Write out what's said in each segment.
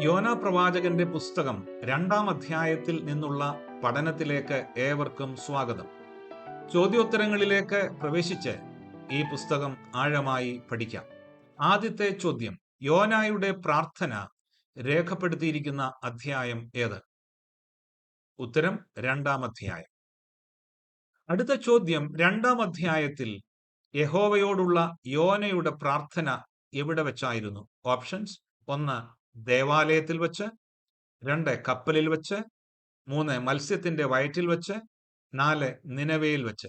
യോന പ്രവാചകന്റെ പുസ്തകം രണ്ടാം അധ്യായത്തിൽ നിന്നുള്ള പഠനത്തിലേക്ക് ഏവർക്കും സ്വാഗതം. ചോദ്യോത്തരങ്ങളിലേക്ക് പ്രവേശിച്ച് ഈ പുസ്തകം ആഴമായി പഠിക്കാം. ആദ്യത്തെ ചോദ്യം യോനായുടെ പ്രാർത്ഥന രേഖപ്പെടുത്തിയിരിക്കുന്ന അധ്യായം ഏത്? ഉത്തരം രണ്ടാം അധ്യായം. അടുത്ത ചോദ്യം രണ്ടാം അധ്യായത്തിൽ യഹോവയോടുള്ള യോനയുടെ പ്രാർത്ഥന എവിടെ വെച്ചായിരുന്നു? ഓപ്ഷൻസ് ഒന്ന് ദേവാലയത്തിൽ വെച്ച് രണ്ട് കപ്പലിൽ വെച്ച് മൂന്ന് മത്സ്യത്തിന്റെ വയറ്റിൽ വെച്ച് നാല് നിലവയിൽ വെച്ച്.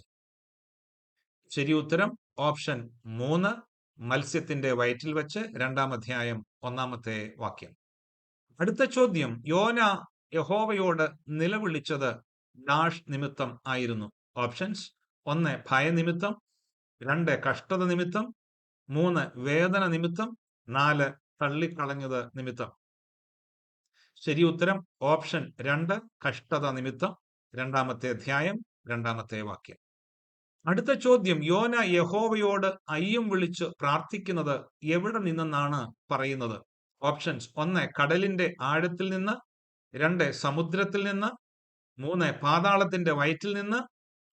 ശരി ഉത്തരം ഓപ്ഷൻ മൂന്ന് മത്സ്യത്തിന്റെ വയറ്റിൽ വെച്ച് രണ്ടാം അധ്യായം ഒന്നാമത്തെ വാക്യം. അടുത്ത ചോദ്യം യോന യഹോവയോട് നിലവിളിച്ചത് നാഷ് നിമിത്തം ആയിരുന്നു. ഓപ്ഷൻസ് ഒന്ന് ഭയനിമിത്തം രണ്ട് കഷ്ടത നിമിത്തം മൂന്ന് വേദന നിമിത്തം നാല് തള്ളിക്കളഞ്ഞത് നിമിത്തം. ശരി ഉത്തരം ഓപ്ഷൻ രണ്ട് കഷ്ടത നിമിത്തം. രണ്ടാമത്തെ അധ്യായം രണ്ടാമത്തെ വാക്യം. അടുത്ത ചോദ്യം യോന യഹോവയോട് അയ്യം വിളിച്ച് പ്രാർത്ഥിക്കുന്നത് എവിടെ നിന്നെന്നാണ് പറയുന്നത്? ഓപ്ഷൻസ് ഒന്ന് കടലിന്റെ ആഴത്തിൽ നിന്ന്. രണ്ട് സമുദ്രത്തിൽ നിന്ന്. മൂന്ന് പാതാളത്തിന്റെ വയറ്റിൽ നിന്ന്.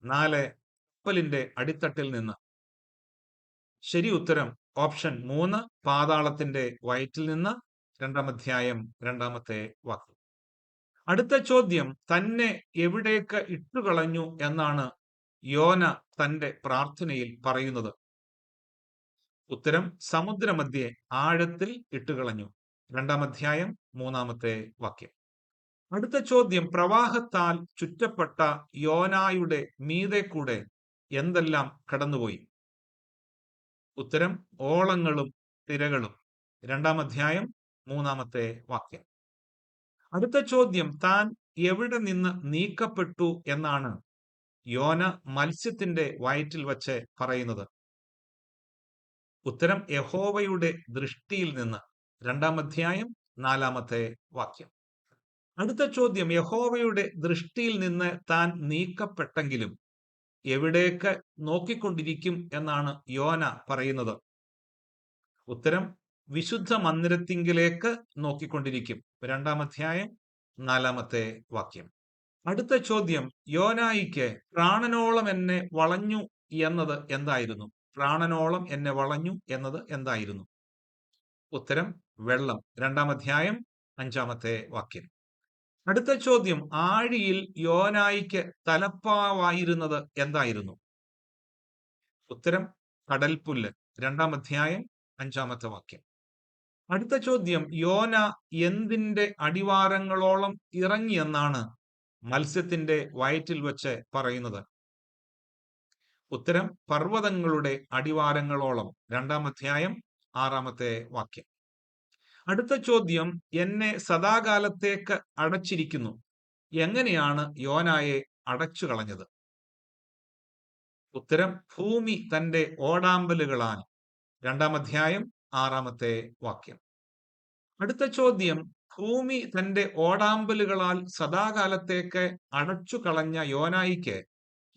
നാല് കപ്പലിന്റെ അടിത്തട്ടിൽ നിന്ന്. ശരി ഉത്തരം ഓപ്ഷൻ മൂന്ന് പാതാളത്തിന്റെ വയറ്റിൽ നിന്ന് രണ്ടാം അധ്യായം രണ്ടാമത്തെ വാക്യം അടുത്ത ചോദ്യം തന്നെ എവിടേക്ക് ഇട്ടുകളഞ്ഞു എന്നാണ് യോന തന്റെ പ്രാർത്ഥനയിൽ പറയുന്നത്. ഉത്തരം സമുദ്രമധ്യെ ആഴത്തിൽ ഇട്ടുകളഞ്ഞു. രണ്ടാം അധ്യായം മൂന്നാമത്തെ വാക്യം. അടുത്ത ചോദ്യം പ്രവാഹത്താൽ ചുറ്റപ്പെട്ട യോനായുടെ മീതെ കൂടെ എന്തെല്ലാം കടന്നുപോയി? ഉത്തരം ഓളങ്ങളും തിരകളും. രണ്ടാം അധ്യായം മൂന്നാമത്തെ വാക്യം. അടുത്ത ചോദ്യം താൻ എവിടെ നിന്ന് നീക്കപ്പെട്ടു എന്നാണ് യോന മത്സ്യത്തിന്റെ വയറ്റിൽ വച്ച് പറയുന്നത്. ഉത്തരം യഹോവയുടെ ദൃഷ്ടിയിൽ നിന്ന്. രണ്ടാം അധ്യായം നാലാമത്തെ വാക്യം. അടുത്ത ചോദ്യം യഹോവയുടെ ദൃഷ്ടിയിൽ നിന്ന് താൻ നീക്കപ്പെട്ടെങ്കിലും എവിടേക്ക് നോക്കിക്കൊണ്ടിരിക്കും എന്നാണ് യോന പറയുന്നത്. ഉത്തരം വിശുദ്ധ മന്ദിരത്തിങ്കിലേക്ക് നോക്കിക്കൊണ്ടിരിക്കും. രണ്ടാം അധ്യായം നാലാമത്തെ വാക്യം. അടുത്ത ചോദ്യം യോനായിക്ക് പ്രാണനോളം എന്നെ വളഞ്ഞു എന്നത് എന്തായിരുന്നു? പ്രാണനോളം എന്നെ വളഞ്ഞു എന്നത് എന്തായിരുന്നു? ഉത്തരം വെള്ളം. രണ്ടാം അധ്യായം അഞ്ചാമത്തെ വാക്യം. അടുത്ത ചോദ്യം. ആഴിയിൽ യോനായിക്ക് തലപ്പാവായിരുന്നത് എന്തായിരുന്നു? ഉത്തരം കടൽപ്പുല്ല്. രണ്ടാം അധ്യായം അഞ്ചാമത്തെ വാക്യം. അടുത്ത ചോദ്യം. യോന എന്തിന്റെ അടിവാരങ്ങളോളം ഇറങ്ങിയെന്നാണ് മത്സ്യത്തിന്റെ വയറ്റിൽ വെച്ച് പറയുന്നത്? ഉത്തരം പർവതങ്ങളുടെ അടിവാരങ്ങളോളം. രണ്ടാം അധ്യായം ആറാമത്തെ വാക്യം. അടുത്ത ചോദ്യം എന്നെ സദാകാലത്തേക്ക് അടച്ചിരിക്കുന്നു. എങ്ങനെയാണ് യോനായെ അടച്ചു കളഞ്ഞത് ഉത്തരം ഭൂമി തന്റെ ഓടാമ്പലുകളാൽ രണ്ടാം അധ്യായം ആറാമത്തെ വാക്യം. അടുത്ത ചോദ്യം ഭൂമി തന്റെ ഓടാമ്പലുകളാൽ സദാകാലത്തേക്ക് അടച്ചു കളഞ്ഞ യോനായിക്ക്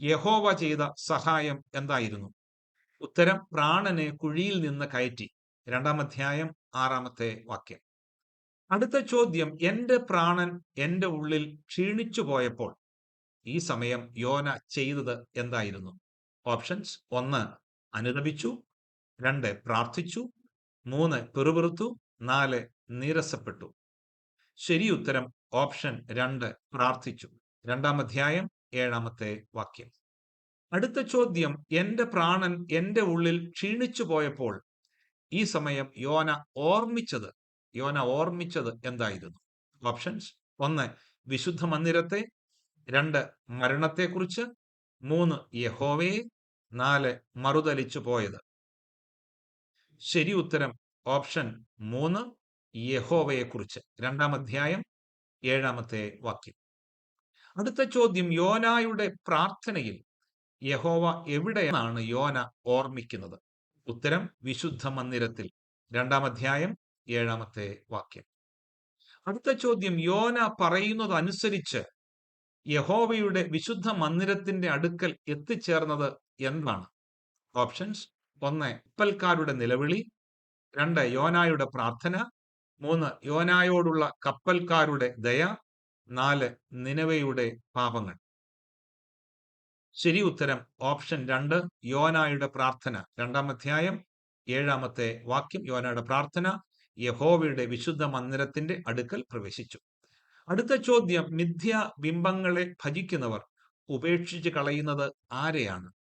യഹോവ ചെയ്ത സഹായം എന്തായിരുന്നു? ഉത്തരം പ്രാണനെ കുഴിയിൽ നിന്ന് കയറ്റി. രണ്ടാം അധ്യായം ആറാമത്തെ വാക്യം. അടുത്ത ചോദ്യം എന്റെ പ്രാണൻ എന്റെ ഉള്ളിൽ ക്ഷീണിച്ചു പോയപ്പോൾ ഈ സമയം യോന ചെയ്തത് എന്തായിരുന്നു? ഓപ്ഷൻസ് ഒന്ന് അനുദപിച്ചു രണ്ട് പ്രാർത്ഥിച്ചു മൂന്ന് പെറുപിറുത്തു നാല് നീരസപ്പെട്ടു. ശരി ഉത്തരം ഓപ്ഷൻ രണ്ട് പ്രാർത്ഥിച്ചു. രണ്ടാം അധ്യായം ഏഴാമത്തെ വാക്യം. അടുത്ത ചോദ്യം എന്റെ പ്രാണൻ എന്റെ ഉള്ളിൽ ക്ഷീണിച്ചു പോയപ്പോൾ ഈ സമയം യോന ഓർമ്മിച്ചത് യോന ഓർമ്മിച്ചത് എന്തായിരുന്നു? ഓപ്ഷൻസ് ഒന്ന് വിശുദ്ധ മന്ദിരത്തെ. രണ്ട് മരണത്തെക്കുറിച്ച്. മൂന്ന് യഹോവയെ. നാല് മറുതലിച്ചു പോയത്. ശരി ഉത്തരം ഓപ്ഷൻ മൂന്ന് യഹോവയെക്കുറിച്ച്. രണ്ടാം അധ്യായം ഏഴാമത്തെ വാക്യം. അടുത്ത ചോദ്യം യോനായുടെ പ്രാർത്ഥനയിൽ യഹോവ എവിടെയാണ് യോന ഓർമ്മിക്കുന്നത്? ഉത്തരം വിശുദ്ധ മന്ദിരത്തിൽ രണ്ടാം അധ്യായം ഏഴാമത്തെ വാക്യം. അടുത്ത ചോദ്യം യോന പറയുന്നതനുസരിച്ച് യഹോവയുടെ വിശുദ്ധ മന്ദിരത്തിന്റെ അടുക്കൽ എത്തിച്ചേർന്നത് എന്താണ്? ഓപ്ഷൻസ് ഒന്ന് കപ്പൽക്കാരുടെ നിലവിളി രണ്ട് യോനായുടെ പ്രാർത്ഥന മൂന്ന് യോനായോടുള്ള കപ്പൽക്കാരുടെ ദയ നാല് നിലവയുടെ പാപങ്ങൾ. ശരി ഉത്തരം. ഓപ്ഷൻ രണ്ട് യോനായുടെ പ്രാർത്ഥന. രണ്ടാം അധ്യായം ഏഴാമത്തെ വാക്യം യോനയുടെ പ്രാർത്ഥന. യഹോവയുടെ വിശുദ്ധ മന്ദിരത്തിന്റെ അടുക്കൽ പ്രവേശിച്ചു. അടുത്ത ചോദ്യം മിഥ്യ ബിംബങ്ങളെ ഭജിക്കുന്നവർ ഉപേക്ഷിച്ച് കളയുന്നത് ആരെയാണ്?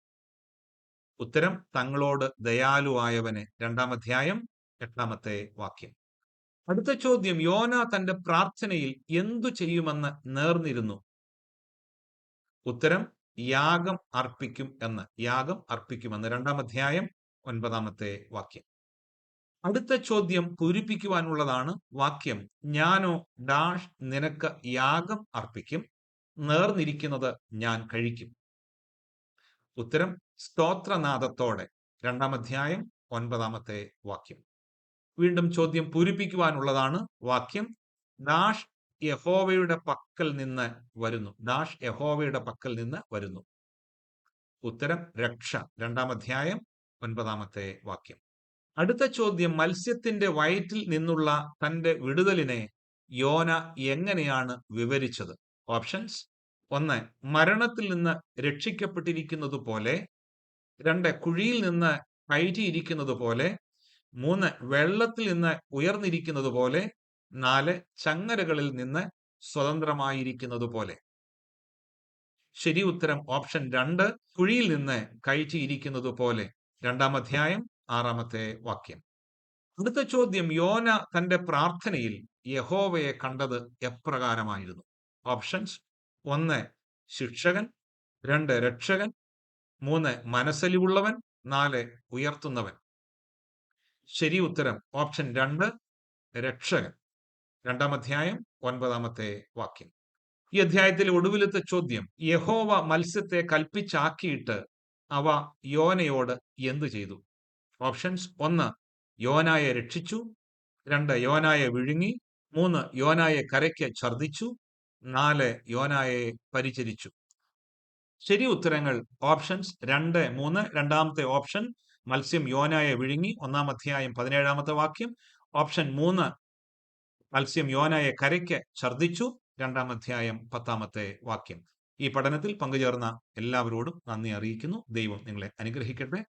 ഉത്തരം തങ്ങളോട് ദയാലുവായവനെ. രണ്ടാം അധ്യായം എട്ടാമത്തെ വാക്യം. അടുത്ത ചോദ്യം യോന തന്റെ പ്രാർത്ഥനയിൽ എന്തു ചെയ്യുമെന്ന് നേർന്നിരുന്നു? ഉത്തരം യാഗം അർപ്പിക്കും എന്ന്. യാഗം അർപ്പിക്കുമെന്ന്. രണ്ടാം അധ്യായം ഒൻപതാമത്തെ വാക്യം. അടുത്ത ചോദ്യം പൂരിപ്പിക്കുവാനുള്ളതാണ് വാക്യം. ഞാനോ ഡാഷ് നിനക്ക് യാഗം അർപ്പിക്കും. നേർന്നിരിക്കുന്നത് ഞാൻ കഴിക്കും. ഉത്തരം സ്തോത്രനാഥത്തോടെ രണ്ടാം അധ്യായം ഒൻപതാമത്തെ വാക്യം. വീണ്ടും ചോദ്യം പൂരിപ്പിക്കുവാനുള്ളതാണ് വാക്യം. ഡാഷ് യഹോവയുടെ പക്കൽ നിന്ന് വരുന്നു. ഡാഷ് യഹോവയുടെ പക്കൽ നിന്ന് വരുന്നു. ഉത്തരം രക്ഷ. രണ്ടാം അധ്യായം ഒൻപതാമത്തെ വാക്യം. അടുത്ത ചോദ്യം മത്സ്യത്തിന്റെ വയറ്റിൽ നിന്നുള്ള തന്റെ വിടുതലിനെ യോന എങ്ങനെയാണ് വിവരിച്ചത്? ഓപ്ഷൻസ്. ഒന്ന് മരണത്തിൽ നിന്ന് രക്ഷിക്കപ്പെട്ടിരിക്കുന്നത് പോലെ. രണ്ട് കുഴിയിൽ നിന്ന് കയറ്റിയിരിക്കുന്നത് പോലെ. മൂന്ന് വെള്ളത്തിൽ നിന്ന് ഉയർന്നിരിക്കുന്നത് പോലെ. നാല് ചങ്ങലകളിൽ നിന്ന് സ്വതന്ത്രമായിരിക്കുന്നത് പോലെ ശരി ഉത്തരം ഓപ്ഷൻ രണ്ട് കുഴിയിൽ നിന്ന് കഴിച്ചിരിക്കുന്നത് പോലെ രണ്ടാം അധ്യായം ആറാമത്തെ വാക്യം. അടുത്ത ചോദ്യം യോന തന്റെ പ്രാർത്ഥനയിൽ യഹോവയെ കണ്ടത് എപ്രകാരമായിരുന്നു? ഓപ്ഷൻസ് ഒന്ന് ശിക്ഷകൻ രണ്ട് രക്ഷകൻ മൂന്ന് മനസ്സലിവുള്ളവൻ നാല് ഉയർത്തുന്നവൻ. ശരി ഉത്തരം ഓപ്ഷൻ രണ്ട് രക്ഷകൻ. രണ്ടാം അധ്യായം ഒൻപതാമത്തെ വാക്യം. ഈ അധ്യായത്തിലെ ഒടുവിലത്തെ ചോദ്യം യഹോവ മത്സ്യത്തെ കൽപ്പിച്ചാക്കിയിട്ട് അവ യോനയോട് എന്തു ചെയ്തു? ഓപ്ഷൻസ് ഒന്ന് യോനായെ രക്ഷിച്ചു രണ്ട് യോനായെ വിഴുങ്ങി മൂന്ന് യോനായെ കരയ്ക്ക് ഛർദിച്ചു നാല് യോനായെ പരിചരിച്ചു. ശരി ഉത്തരങ്ങൾ ഓപ്ഷൻസ് രണ്ട് മൂന്ന് രണ്ടാമത്തെ ഓപ്ഷൻ മത്സ്യം യോനായെ വിഴുങ്ങി ഒന്നാം അധ്യായം പതിനേഴാമത്തെ വാക്യം ഓപ്ഷൻ മൂന്ന് മത്സ്യം യോനായെ കരയ്ക്ക് ഛർദിച്ചു രണ്ടാം അധ്യായം പത്താമത്തെ വാക്യം. ഈ പഠനത്തിൽ പങ്കുചേർന്ന എല്ലാവരോടും നന്ദി അറിയിക്കുന്നു. ദൈവം നിങ്ങളെ അനുഗ്രഹിക്കട്ടെ.